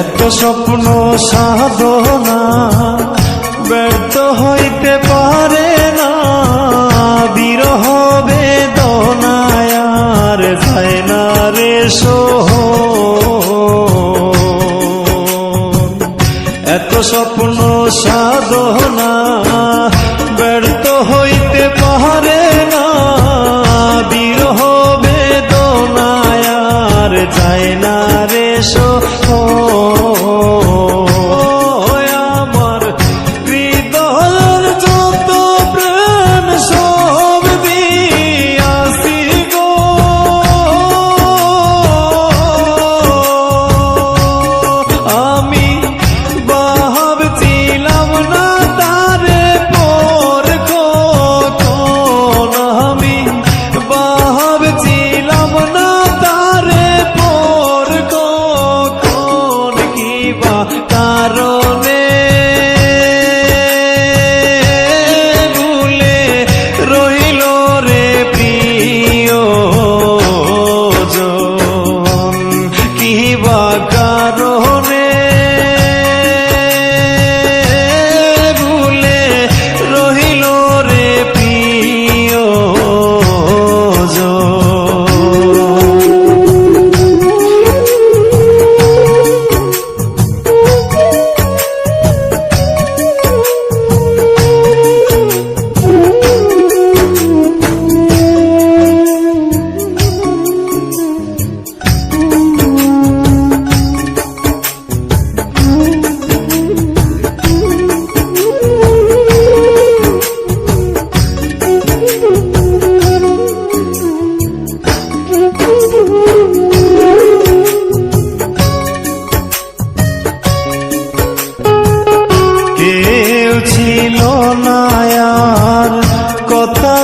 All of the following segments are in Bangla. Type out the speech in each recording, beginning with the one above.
এত স্বপ্ন সাধনা ব্যর্থ হইতে পারে না। বিরহ বেদনায়ার যায় না রে সোহ এত স্বপ্ন সাধনা ব্যর্থ হইতে পারে না। বিরহ বেদনায়ার যায় না রে সো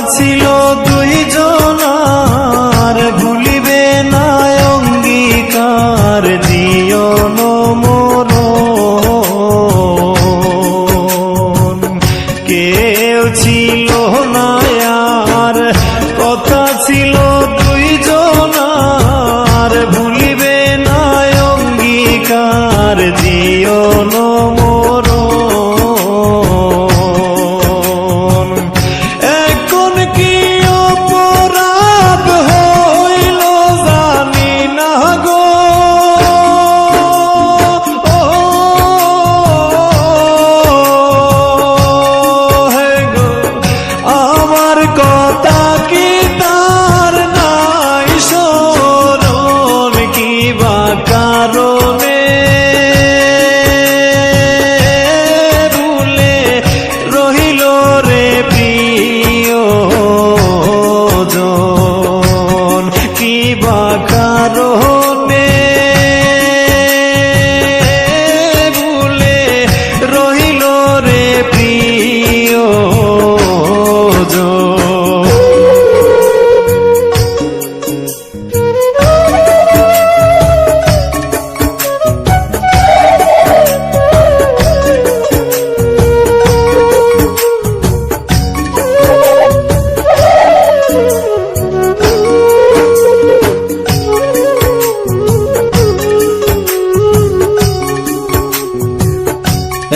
ছিল দুই জনার ভুলিবে না অঙ্গীকার দিও মোর কেউ ছিল না কথা ছিল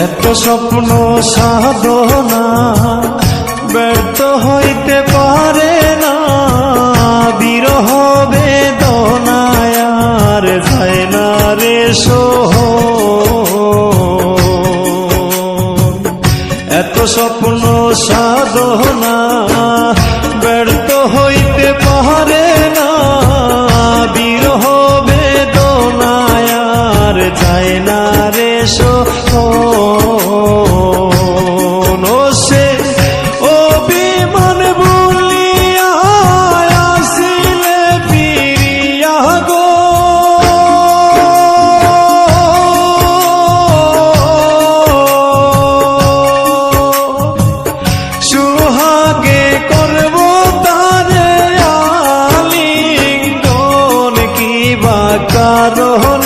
এত স্বপ্ন সাধনা ব্যর্থ হইতে পারে না। বিরহ বেদনায়ার যায় না রে এত স্বপ্ন সাধনা ব্যর্থ হইতে পারে না। বিরহ বেদনায়ার যায় না রে সোহ রহন